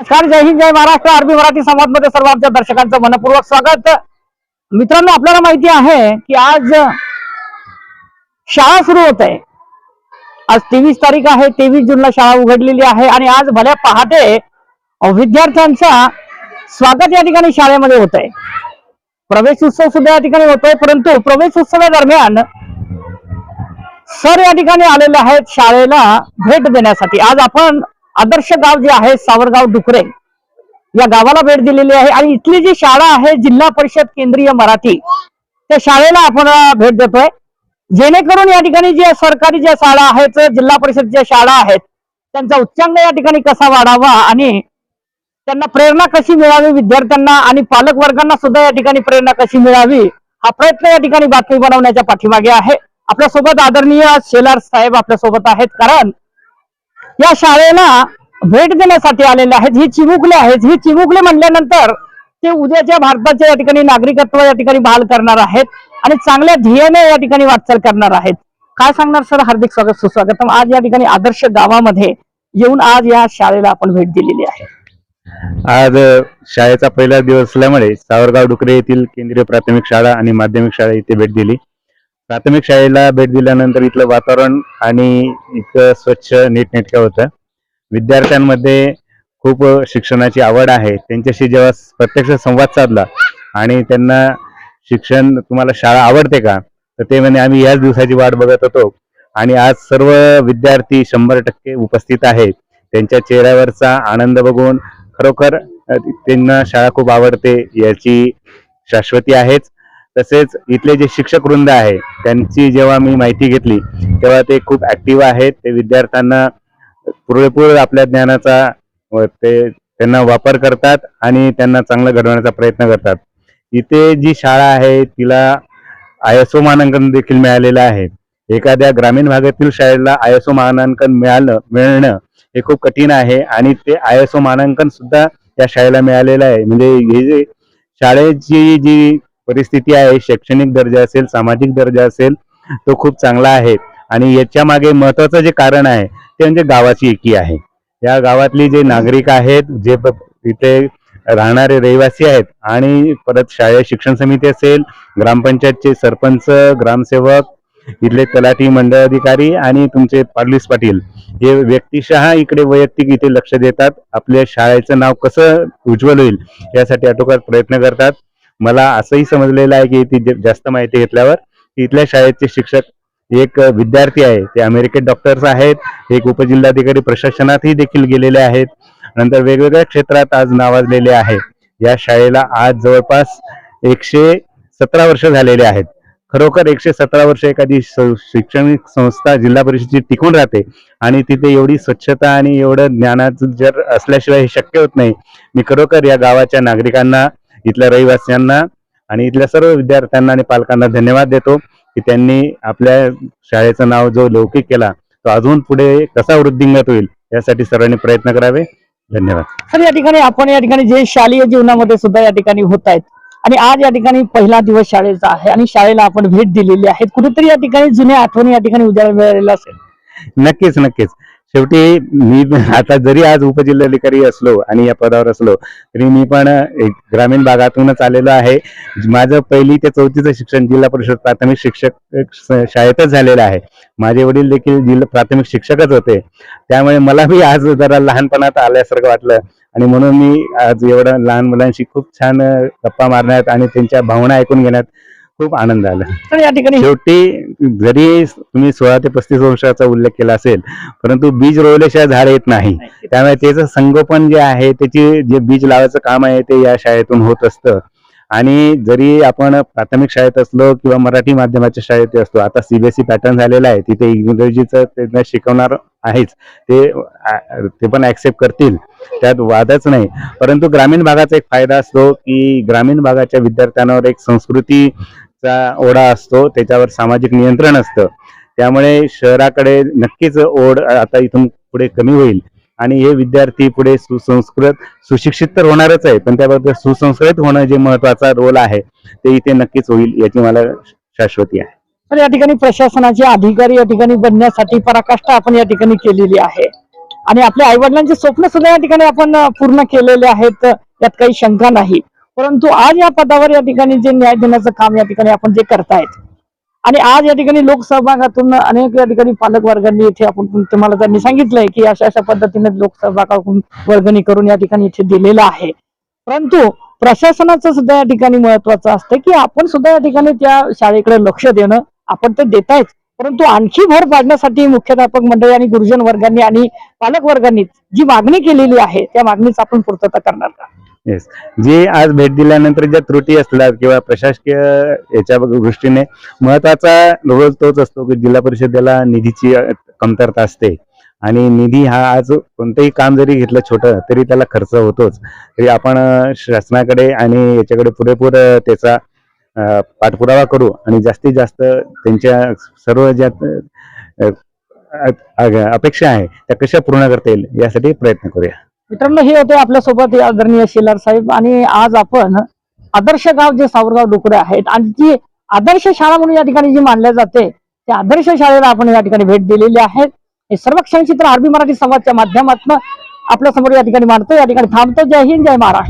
नमस्कार जय हिंद जय महाराष्ट्र. आरबी मराठी संवादमध्ये सर्व आमच्या दर्शकांचं मनपूर्वक स्वागत. मित्रांनो आपल्याला माहिती आहे की आज शाळा सुरू होत आहे. आज तेवीस तारीख आहे तेवीस जूनला शाळा उघडलेली आहे आणि आज भल्या पहाटे विद्यार्थ्यांचा स्वागत या ठिकाणी शाळेमध्ये होत आहे. प्रवेश उत्सव सुद्धा या ठिकाणी होतोय परंतु प्रवेश उत्सवादरम्यान सर या ठिकाणी आलेले आहेत शाळेला भेट देण्यासाठी. आज आपण आदर्श गाव जे आहे सावरगाव डुकरे या गावाला भेट दिलेली आहे. आणि इथली जी शाळा आहे जिल्हा परिषद केंद्रीय मराठी त्या शाळेला आपण भेट देतोय. जेणेकरून या ठिकाणी ज्या सरकारी ज्या शाळा आहेत जिल्हा परिषद ज्या शाळा आहेत त्यांचा उच्चांग या ठिकाणी कसा वाढावा आणि त्यांना प्रेरणा कशी मिळावी विद्यार्थ्यांना आणि पालक वर्गांना सुद्धा या ठिकाणी प्रेरणा कशी मिळावी हा प्रयत्न या ठिकाणी बातमी बनवण्याच्या पाठीमागे आहे. आपल्यासोबत आदरणीय शेलार साहेब आपल्यासोबत आहेत कारण या शाळेला भेट देण्यासाठी आलेले आहेत. ही चिमुकले आहेत. ही चिमुकले म्हणल्यानंतर ते उद्याच्या भारताच्या या ठिकाणी नागरिकत्व या ठिकाणी बहाल करणार आहेत आणि चांगल्या ध्येयाने या ठिकाणी वाटचाल करणार आहेत. काय सांगणार सर? हार्दिक स्वागत सुस्वागतम. आज या ठिकाणी आदर्श गावामध्ये येऊन आज या शाळेला आपण भेट दिलेली आहे. आज शाळेचा पहिला दिवस असल्यामुळे सावरगाव डुकरे येथील केंद्रीय प्राथमिक शाळा आणि माध्यमिक शाळा इथे भेट दिली. प्राथमिक शाळेला भेट दिल्यानंतर इथलं वातावरण आणि इतकं स्वच्छ नीटनेटकं होतं. विद्यार्थ्यांमध्ये खूप शिक्षणाची आवड आहे. त्यांच्याशी जेव्हा प्रत्यक्ष संवाद साधला आणि त्यांना शिक्षण तुम्हाला शाळा आवडते का? तर ते म्हणे आम्ही याच दिवसाची वाट बघत होतो. आणि आज सर्व विद्यार्थी शंभर टक्के उपस्थित आहेत. त्यांच्या चेहऱ्यावरचा आनंद बघून खरोखर त्यांना शाळा खूप आवडते याची शाश्वती आहेच. तसेच इथले जे शिक्षक वृंद आहे त्यांची जेव्हा मी माहिती घेतली तेव्हा ते खूप ऍक्टिव्ह आहेत. ते विद्यार्थ्यांना पुरेपूर आपल्या ज्ञानाचा व ते त्यांना वापर करतात आणि त्यांना चांगलं घडवण्याचा प्रयत्न करतात. इथे जी शाळा आहे तिला आय एस ओ मानांकन देखील मिळालेलं आहे. एखाद्या ग्रामीण भागातील शाळेला आय एस ओ मानांकन मिळालं मिळणं हे खूप कठीण आहे आणि ते आय एस ओ मानांकन सुद्धा त्या शाळेला मिळालेलं आहे. म्हणजे हे जे शाळेची जी परिस्थिती आहे शैक्षणिक दर्जा असेल सामाजिक दर्जा असेल तो खूप चांगला आहे. आणि याच्या मागे महत्वाचं जे कारण आहे ते म्हणजे गावाची एकी आहे. या गावातली जे नागरिक आहेत जे प- इथे राहणारे रहिवासी आहेत आणि परत शाळेय शिक्षण समिती असेल ग्रामपंचायतचे सरपंच ग्रामसेवक इथले तलाठी मंडळ अधिकारी आणि तुमचे पार्लिस पाटील हे व्यक्तिशः इकडे वैयक्तिक इथे लक्ष देतात. आपल्या शाळेचं नाव कसं उज्ज्वल होईल यासाठी आटोकाट प्रयत्न करतात. मला असंही समजलेलं आहे की ती जास्त माहिती घेतल्यावर इथल्या शाळेचे शिक्षक एक विद्यार्थी आहे ते अमेरिकेत डॉक्टर्स आहेत एक उपजिल्हाधिकारी प्रशासनातही देखील गेलेले आहेत. नंतर वेगवेगळ्या क्षेत्रात आज नावाजलेले आहे या शाळेला आज जवळपास एकशे सतरा वर्ष झालेले आहेत. खरोखर एकशे सतरा वर्ष एखादी शैक्षणिक संस्था जिल्हा परिषदेची टिकून राहते आणि तिथे एवढी स्वच्छता आणि एवढं ज्ञानाचं जर असल्याशिवाय हे शक्य होत नाही. मी खरोखर या गावाच्या नागरिकांना इथल्या रहिवासियांना आणि इथल्या सर्व विद्यार्थ्यांना आणि पालकांना धन्यवाद देतो की त्यांनी आपल्या शाळेचं नाव जो लौकिक केला तो अजून पुढे कसा वृद्धिंगत होईल यासाठी सर्वांनी प्रयत्न करावे. धन्यवाद. सर या ठिकाणी आपण या ठिकाणी जे शालेय जीवनामध्ये सुद्धा या ठिकाणी होत आहेत आणि आज या ठिकाणी पहिला दिवस शाळेचा आहे आणि शाळेला आपण भेट दिलेली आहे. कुठेतरी या ठिकाणी जुन्या आठवणी या ठिकाणी उजाळा मिळालेला असेल. नक्कीच नक्कीच. शेवटी मी आता जरी आज उपजिल्हाधिकारी असलो आणि या पदावर असलो तरी मी पण एक ग्रामीण भागातूनच आलेलो आहे. माझं पहिली ते चौथीचं शिक्षण जिल्हा परिषद प्राथमिक शिक्षक शाळेतच झालेलं आहे. माझे वडील देखील जिल्हा प्राथमिक शिक्षकच होते. त्यामुळे मला बी आज जरा लहानपणात आल्यासारखं वाटलं. आणि म्हणून मी आज एवढं लहान मुलांशी खूप छान गप्पा मारण्यात आणि त्यांच्या भावना ऐकून घेण्यात खूप आनंद आला. तर या ठिकाणी शेवटी जरी तुम्ही सोळा ते पस्तीस वर्षाचा उल्लेख केला असेल परंतु बीज रोवल्याशिवाय झाड येत नाही. त्यामुळे त्याचं संगोपन जे आहे त्याची जे बीज लावायचं काम आहे ते या शाळेतून होत असतं. आणि जरी आपण प्राथमिक शाळेत असलो किंवा मराठी माध्यमाच्या शाळेत असलो आता सीबीएसई पॅटर्न झालेला आहे तिथे इंग्रजीचं त्यांना शिकवणार आहेच. ते ते पण ऍक्सेप्ट करतील. त्यात वादच नाही. परंतु ग्रामीण भागाचा एक फायदा असतो की ग्रामीण भागाच्या विद्यार्थ्यांवर एक चा ओढा असतो त्याच्यावर सामाजिक नियंत्रण असतं. त्यामुळे शहराकडे नक्कीच ओढ आता इथून पुढे कमी होईल. आणि हे विद्यार्थी पुढे सुसंस्कृत सुशिक्षित तर होणारच आहे पण त्याबद्दल सुसंस्कृत होणं जे महत्त्वाचा रोल आहे ते इथे नक्कीच होईल याची मला शाश्वती आहे. तर या ठिकाणी प्रशासनाचे अधिकारी या ठिकाणी बनण्यासाठी पराकाष्ठा आपण या ठिकाणी केलेली आहे. आणि आपल्या आई वडिलांचे स्वप्न सुद्धा या ठिकाणी आपण पूर्ण केलेले आहेत यात काही शंका नाही. परंतु आज या पदावर या ठिकाणी जे न्याय देण्याचं काम या ठिकाणी आपण जे करतायत आणि आज या ठिकाणी लोकसहभागातून अनेक या ठिकाणी पालक वर्गांनी इथे आपण तुम्हाला त्यांनी सांगितलंय की अशा अशा पद्धतीने लोकसहभागातून वर्गणी करून या ठिकाणी इथे दिलेलं आहे. परंतु प्रशासनाचं सुद्धा या ठिकाणी महत्वाचं असतं की आपण सुद्धा या ठिकाणी त्या शाळेकडे लक्ष देणं आपण ते देतायच परंतु आणखी भर पाडण्यासाठी मुख्याध्यापक मंडळी आणि गुरुजन वर्गांनी आणि पालक वर्गांनी जी मागणी केलेली आहे त्या मागणीच आपण पूर्तता करणार का? येस जे आज भेट दिल्यानंतर ज्या त्रुटी असतात किंवा प्रशासकीय याच्या दृष्टीने महत्त्वाचा रोल तोच असतो की जिल्हा परिषदेला निधीची कमतरता असते. आणि निधी हा आज कोणतंही काम जरी घेतलं छोटं तरी त्याला खर्च होतोच. तरी आपण शासनाकडे आणि याच्याकडे पुरेपूर त्याचा पाठपुरावा करू आणि जास्तीत जास्त त्यांच्या सर्व ज्या अपेक्षा आहे त्या कशा पूर्ण करता येईल यासाठी प्रयत्न करूया. मित्रांनो हे होते आपल्यासोबत आदरणीय शेलार साहेब आणि आज आपण आदर्श गाव जे सावरगाव डुकरे आहेत आणि जी आदर्श शाळा म्हणून या ठिकाणी जी मानल्या जाते त्या आदर्श शाळेला आपण या ठिकाणी भेट दिलेली आहे. हे सर्व क्षणचित्र आरबी मराठी संवादच्या माध्यमातून आपल्यासमोर या ठिकाणी मांडतो या ठिकाणी थांबतो. जय हिंद जय महाराष्ट्र.